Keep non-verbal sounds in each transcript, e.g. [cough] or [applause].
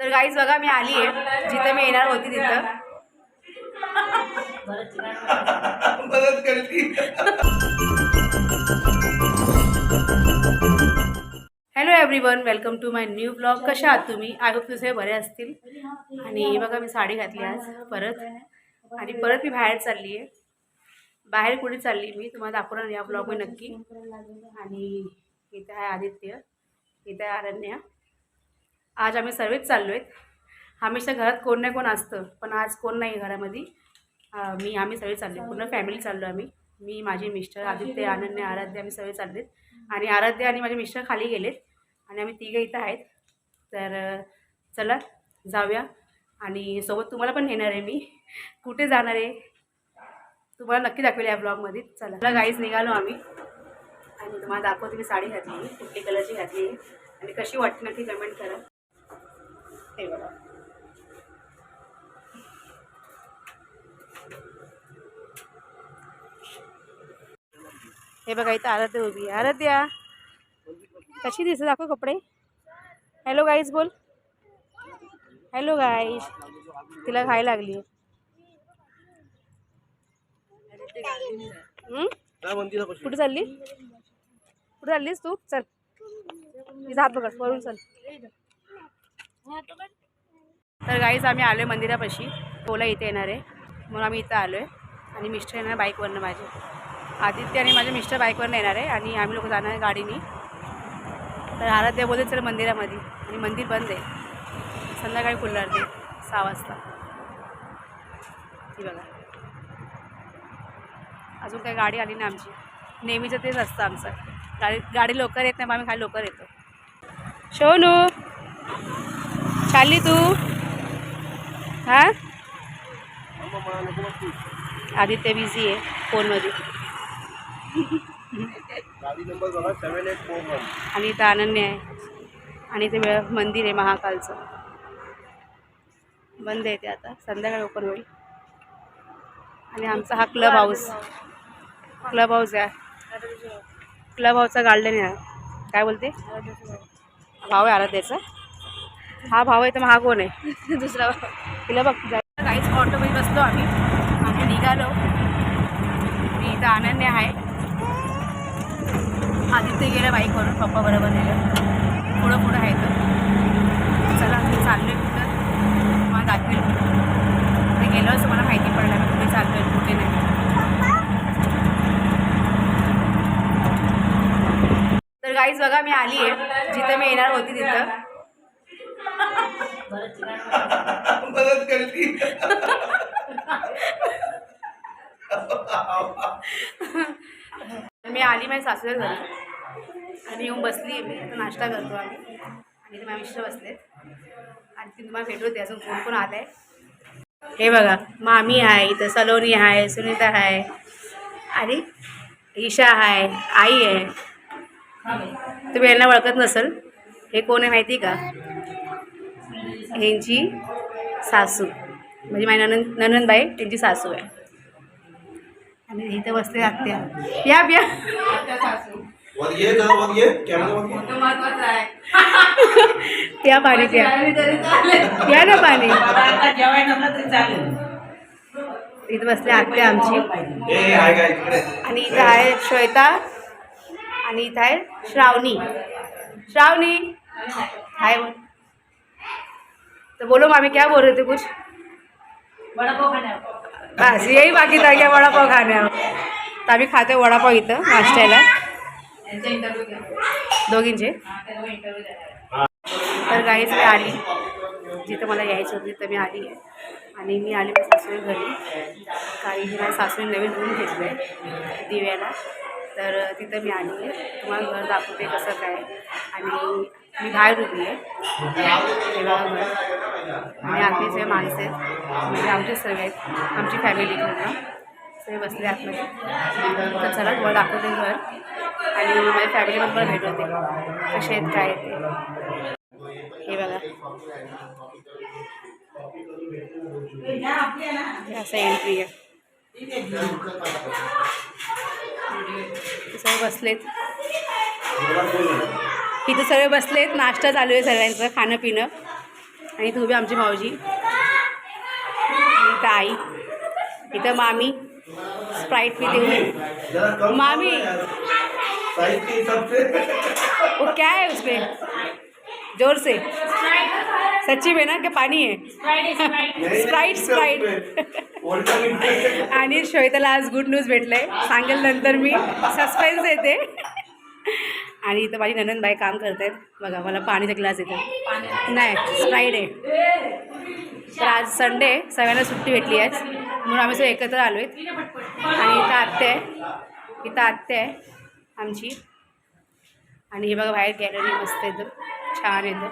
तर गाईज बघा मी आली आहे जिथं मी येणार होती तिथं. [laughs] मदत करती. Hello everyone welcome to my new blog कशा आहात तुम्ही? आय होप तुझे बरे असतील. आणि बघा मी साडी घातली आज परत. आणि परत मी बाहेर चालली आहे बाहेर कुठे चालली मी तुम्हाला दाखवणार या ब्लॉगमध्ये नक्की. आणि इथं आहे आदित्य. इथं आहे अरण्या आज आम्ही सर्वच चाललो आहेत हमेशा घरात कोण नाही कोण असतं पण आज कोण नाही आहे घरामध्ये मी आम्ही सगळे चाललो पूर्ण फॅमिली चाललो आम्ही. मी माझे मिस्टर आदित्य अनन्या आराध्य आम्ही सगळे चाललेत. आणि आराध्य आणि माझे मिस्टर खाली गेलेत. आणि आम्ही तिघं इथं आहेत. तर चला जाऊया. आणि सोबत तुम्हाला पण नेणार आहे मी. कुठे जाणार आहे? तुम्हाला नक्की दाखवेल या ब्लॉगमध्ये चला. गाईज निघालो आम्ही. आणि तुम्हाला दाखवते मी साडी घातली कुठली कलरची घातली आणि कशी वाटते नक्की कमेंट करा. हे बघा. हे बघा इथं आराध्या उभी आराध्या कशी दिसत? दाखव कपडे. हॅलो गाईज बोल. हॅलो गाईज तिला खायला लागली? कुठे चालली? कुठे चाललीस तू? चल. तिचा हात पकड वरून चल. तर गाईज आम्ही आलो आहे मंदिरापाशी. ओला इथे येणार आहे. म्हणून आम्ही इथं आलो आहे आणि मिस्टर येणार बाईकवरनं माझे. आदित्य आणि माझे मिस्टर बाईकवरनं येणार आहे. आणि आम्ही लोक जाणार आहे गाडीने. तर आराध्या बोलते चल मंदिरामध्ये. आणि मंदिर बंद आहे. संध्याकाळी खुलणार ते. सहा वाजता. ती बघा. अजून काही गाडी आली ना आमची. नेहमीचं तेच असतं आमचं. गाडी गाडी लवकर येत नाही मग आम्ही खाली लवकर येतो. शोनू! चालली तू? हां? आदित्य बिझी आहे फोनमध्ये. आणि इथं अनन्य आहे. आणि इथे वे- मंदिर आहे महाकालचं. बंद आहे ते आता संध्याकाळी ओपन होईल. आणि आमचा हा क्लब हाऊस क्लब हाऊस आहे. क्लब हाऊसचा गार्डन आहे. काय बोलते? भाव आहे आराध्याचा. हा भाव आहे तर हा कोण आहे? [laughs] दुसरा तिला बघ काहीच ऑटोमध्ये बसलो आम्ही. आम्ही निघालो. मी इथं अनन्य आहे. आदित्य गेलं बाईकवरून पप्पा बरोबर गेलं पुढं पुढं आहे तर चला मी चाललो कुठं? मला दाखवेल. ते गेलो असं मला माहिती पडलं कुठे चाललो आहे कुठे नाही. तर गाईज बघा मी आली आहे जिथं मी येणार होती तिथं. मदत करती मी आली माझ्या सासूच्या घरी. आणि येऊन बसली आहे मी. आता नाश्ता करतो आम्ही. आणि ते मिस्टर बसलेत. आणि ती तुम्हाला भेट होते अजून कोण कोण आलं आहे हे बघा. मामी आहे इथं सलोनी आहे सुनीता आहे. आणि ईशा आहे. आई आहे. तुम्ही यांना ओळखत नसेल. हे कोण आहे माहिती का? ह्यांची सासू. म्हणजे माझी ननंद ननंदबाई त्यांची सासू आहे. आणि इथं बसते आत्या. या बिया ये ये. ये. त्या पाणी प्या. प्या ना पाणी. इथं बसले आत्या आमची. ए हाय काय इकडे. आणि इथं आहे श्वेता. आणि इथं आहे श्रावणी. श्रावणी. हाय. तो बोलो मामी क्या बोल रहे थे कुछ? बस यही बाकी था क्या वडापाव खाने? तर आम्ही खाते वडापाव इथं नाश्त्याला. दोघींचे. तर गाईच मी आली. जिथं मला यायचं होतं तिथं मी आली. आहे आणि मी आली माझ्या सासूच्या घरी. काही माझ्या सासूने नवीन रूम घेतलं आहे दिव्याला. तर तिथं मी आली. आहे तुम्हाला घर दाखवते कसं काय. आणि मी बाहेर उभी आहे. तेव्हा आणि म्हणजे आपली जे माणसं आहेत म्हणजे आमचे सगळे आहेत आमची फॅमिली पूर्ण सगळे बसले आतमध्ये. तर चला तुम्हाला दाखवते घर. आणि माझ्या फॅमिली मेंबर भेटवते कसे आहेत काय आहेत हे बघा. असं एंट्री आहे. सगळे बसलेत. इथे सगळे बसलेत. नाश्ता चालू आहे सगळ्यांचं खाणं पिणं आणि इथं उभी आमची मावजी इथं आई. इथं मामी. स्प्राईट पिते. हुई मामी। वो क्या है उसमें? जोर से. सच्ची में ना क्या है? स्प्राइट उसमें ओल्ड मीटर आणि श्वेताला आज गुड न्यूज भेटलंय. सांगेल नंतर मी. सस्पेन्स येते आणि इथं माझी ननंदबाई काम करतायत. बघा मला पाणीचा ग्लास येतो नाही स्प्राईट आहे तर आज संडे सगळ्यांना सुट्टी भेटली आहे म्हणून आम्ही सगळे एकत्र आलो आहेत आणि इथं आत्या आहे. इथं आत्या आहे आमची. आणि हे बघा बाहेर गॅलरी मस्त एकदम छान एकदम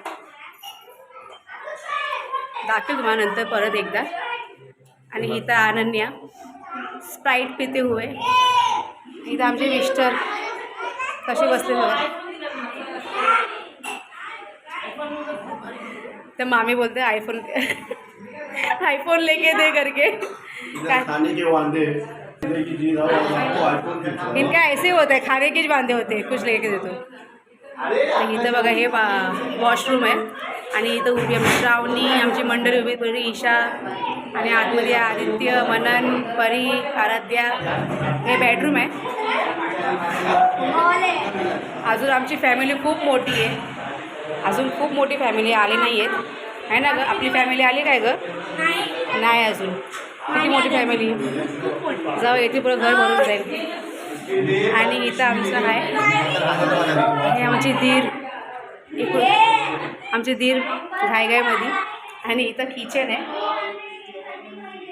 दाखवेल तुम्हाला नंतर परत एकदा. आणि इथं अनन्या. स्प्राईट पिते हुए. इथं आमचे मिस्टर कसे बसले बघा तर मामी बोलते आयफोन आयफोन लेके दे करके. इनका ऐसे होता है खाने के बांधे होते कुछ लेके देतो तर इथं बघा हे वॉशरूम आहे. आणि इथं उभी आमची श्रावणी आमची मंडळी उभी परी ईशा आणि आतमध्ये आदित्य मनन परी आराध्या. हे बेडरूम आहे. अजून आमची फॅमिली खूप मोठी आहे. अजून खूप मोठी फॅमिली आली नाही आहेत आहे ना गं? आपली फॅमिली आली काय गं? नाही. अजून. किती मोठी फॅमिली जाऊ येते पुढं घर भरून जाईल. आणि इथं आमचं आहे हे आमची इकडून. आमचे दीर घायघायमध्ये आणि इथं किचन आहे.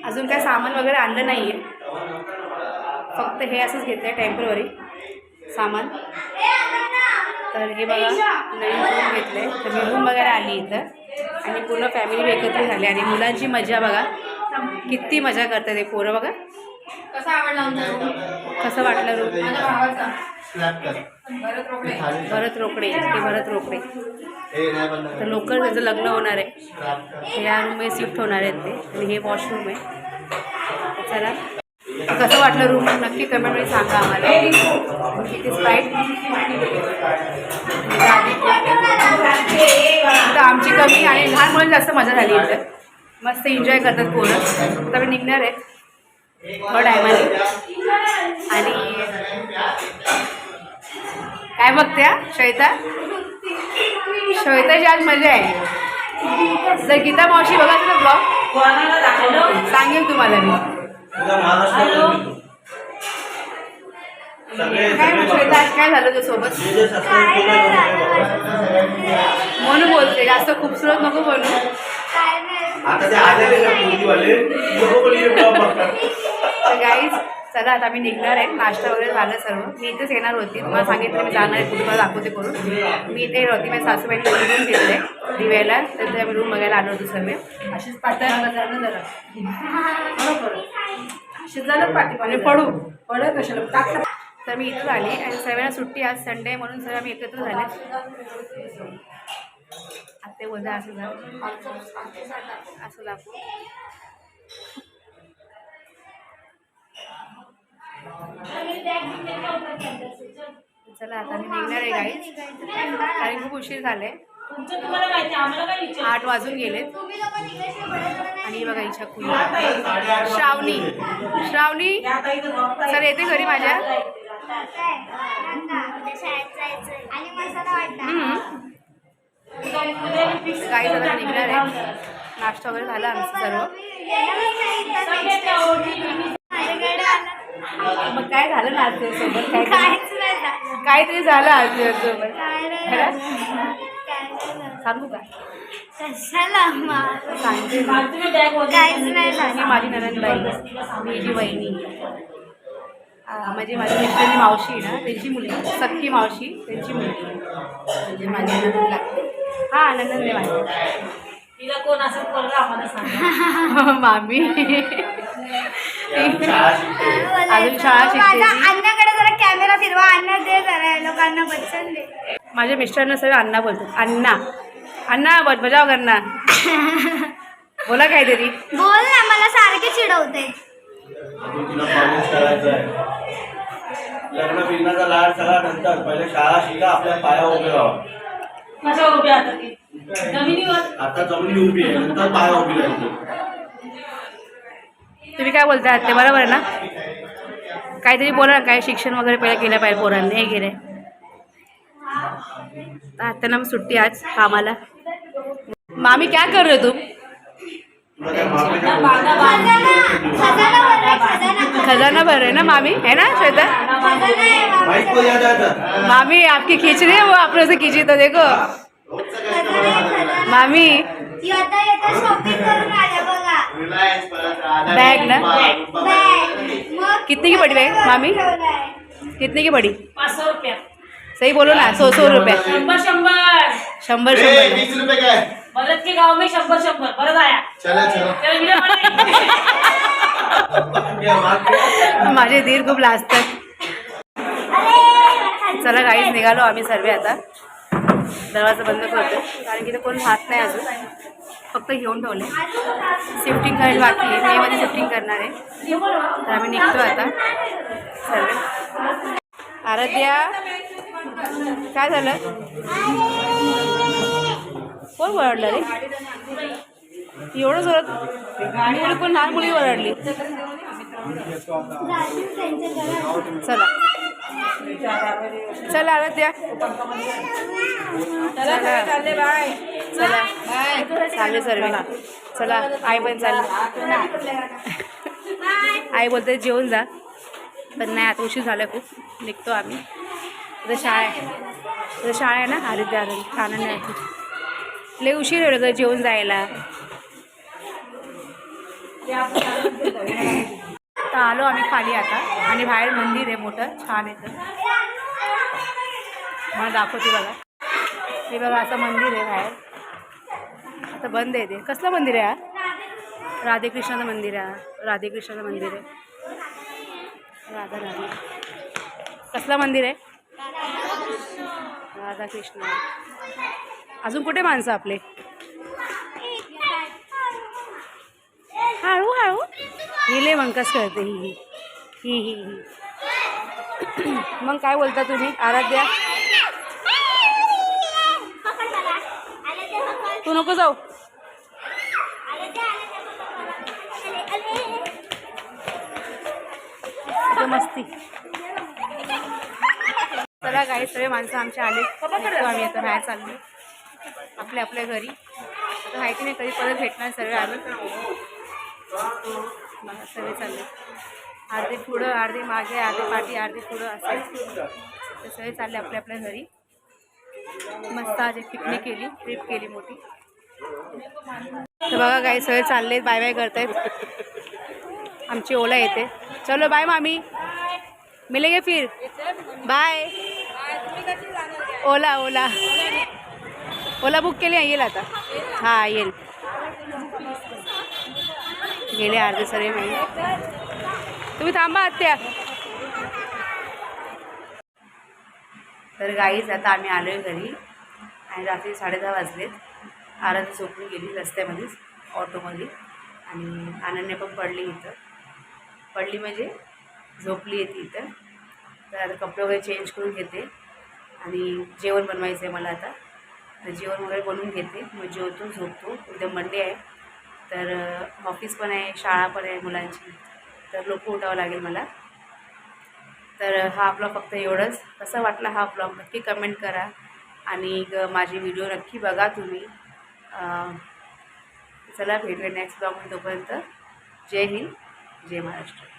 अजून काय सामान वगैरे आणलं नाही आहे फक्त हे असंच घेतं आहे टेंपररी सामान. तर हे बघा नवीन रूम घेतलं. आहे तर मी रूम वगैरे आली इथं. आणि पूर्ण फॅमिली एकत्र झाली. आणि मुलांची मजा बघा. किती मजा करतात हे पोरं बघा. कसा आवडला आमचा रूम कसं वाटलं रूम भरत रोकडे. हे भरत रोकडे. तर लवकर त्याचं लग्न होणार आहे. हे या रूममध्ये शिफ्ट होणार आहेत ते. आणि हे वॉशरूम आहे. चला. कसं वाटलं रूम नक्की कमेंटमध्ये सांगा आम्हाला. किती स्प्राईट तर आमची कमी आणि लहान मुलं जास्त मजा झाली इथं. मस्त एन्जॉय करतात पोरं. तर मी निघणार आहे. टायमाने आणि काय बघत्या श्वेता? श्वेताची आज मजा आहे. जर गीता मावशी बघा ना ब्लॉग सांगेल तुम्हाला मी. काय मग श्वेता आज काय झालं तुझ्यासोबत जे जे सबस्क्राईब केलं म्हणून बोलते जास्त खूपसुरत नको बोलू. आता ते आलेले ना पूर्वीवाले लोकं पण हे vlog बघतात तर गाईज चला आता मी निघणार आहे. नाश्ता वगैरे झालं सर्व. मी इथेच येणार होती. तुम्हाला सांगितलं मी जाणार आहे. कुठे दाखवते करून. मी इथे होती. मी सासूबाईने रूम घेतले दिव्याला. तर ते आम्ही रूम बघायला आलो होतो सर्व. अशीच पातळ झालं जरा. बरोबर. अशीच झालं पाठी पाणी पडू. पडत कशाला? टाक. तर मी इथं आली आणि सर्वांना सुट्टी आज संडे म्हणून सर्व आम्ही एकत्र झाले. आत्ते वजा असं झालं असं दाखवू चला आता मी निघणार आहे गाई कारण खूप उशीर झाले आठ वाजून गेलेत. आणि बघा इच्छा कुई श्रावणी. श्रावणी. सर येते घरी माझ्या? काही आता निघणार आहे नाश्ता वगैरे झाला आमचं सर्व मग काय झालं ना आज काय झालं. काहीतरी झालं आज सांगू का? सांगते. नाही आणि माझी ननंदबाई मी जी वहिनी. म्हणजे माझी मिस्टरची मावशी आहे ना त्यांची मुलगी सख्खी मावशी त्यांची मुलगी. म्हणजे माझी ननंद लागते. हा आहे माझी. तिला कोण असं पोरगा आम्हाला सांगा. [laughs] मामी. अजून शाळा शिकते. कॅमेरा फिरवा अण्णा दे जरा लोकांना बच्चन दे. माझ्या मिस्टरांना सगळं अण्णा बोलतात. अण्णा अण्णा बज बजाव करणार बोला काहीतरी. बोल ना मला सारखे चिडवते. लग्न बिग्नाचा लाड सगळा नंतर पहिले शाळा शिका आपल्या पाया उभे राहा. कशा उभी आता ती? जमिनीवर? आता जमिनी उभी आहे नंतर पाया उभी राहिली तुम्ही काय बोलताय ते बरोबर आहे ना? काहीतरी बोला ना काय शिक्षण वगैरे पहिलं केलं पाहिजे पोरांनी हे गेले त्यांना मग सुट्टी आज कामाला. मामी क्या कर रहे हो तुम तुला काय मागे नाही बागा बोलत. बागा खजाना खजाना भर रहा है, खजाना खजाना भर रहे हैं ना मामी? है ना श्वेता? मामी आपकी खींच रही है? वो अपने से खींची तो देखो. मामी ना? बॅग मग कितने की पड़ी bag, मामी? कितने की पड़ी? पाच सौ रुपया। सही बोलो ना सौ सौ रुपये। शंभर शंभर शंभर भरत के गाव में शंभर शंभर. परत आया चला चला. माझे धीर खूप लाजतात. चला काहीच निघालो आम्ही सर्व आता. दरवाजा बंद करतो. कारण की ते कोण राहत नाही अजून. फक्त घेऊन ठेवले. शिफ्टिंग करायला बाकी आहे. मेमध्ये शिफ्टिंग करणार आहे. तर आम्ही निघतो आता. सर्व. आराध्या काय झालं? कोण ओरडलं रे? एवढं जोरात? मुली पण लहान मुली ओरडली चला. चला आराध्या चला. चालले सर्व चला आई पण चालली. आई बोलते जेवून जा. पण नाही आता उशीर झाला खूप. निघतो आम्ही. तर शाळा आहे. तर शाळा आहे ना? आराध्या आनंद आनंद आहे लय उशीर होईल ग जेवून जायला. तर आलो आम्ही खाली आता. आणि बाहेर मंदिर आहे मोठं छान आहे तर मला दाखवते बघा. हे बघा असं मंदिर आहे बाहेर. आता बंद आहे ते. कसलं मंदिर आहे हा? राधेकृष्णाचं मंदिर आहे राधे राधेकृष्णाचं मंदिर आहे. राधा राधा. कसलं मंदिर आहे? राधाकृष्ण. अजून कुठे माणसं आपले? हळू हळू. हिले मंकस करते ही ही. ही ही ही. मग काय बोलता तुम्ही? आराध्या? तू नको जाऊ. मस्ती. चला काही सगळे माणसं आमचे आले आम्ही आता बाहेर चाललो आपल्या आपल्या घरी. आता माहिती नाही कधी परत भेटणार सर्व आम्ही. सर्व चालले अर्धे पुढं अर्धे मागे अर्धे पाठी अर्धे पुढं असे. ते सगळे चालले आपल्या आपल्या घरी. मस्त आज एक पिकनिक केली ट्रिप केली मोठी. तर बघा काही सगळे चालले बाय बाय करतायत. आमची ओला येते. चलो बाय मामी. मिलेंगे फिर. बाय ओला ओला. ओला बुक केली येईल आता. हां येईल. गेले अर्धे सरे माहिती तुम्ही थांबा आत्या. तर गाईच आता आम्ही आलो आहे घरी. आणि रात्री साडेदहा वाजलेत. आराधी झोपून गेली रस्त्यामध्येच ऑटोमध्ये. आणि अनन्या पण पडली इथं. पडली म्हणजे झोपली आहे ती इथं. तर आता कपडे वगैरे चेंज करून घेते. आणि जेवण बनवायचं आहे मला आता. तर जेवण वगैरे बनवून घेते. मग जेवतो झोपतो. उद्या मंडे आहे. तर ऑफिस पण आहे शाळा पण आहे मुलांची. तर लोक उठावं लागेल मला. तर हा ब्लॉग फक्त एवढंच. कसा वाटला हा ब्लॉग नक्की कमेंट करा. आणि माझे व्हिडिओ नक्की बघा तुम्ही. चला भेटूया नेक्स्ट ब्लॉग तोपर्यंत. जय हिंद. जय महाराष्ट्र.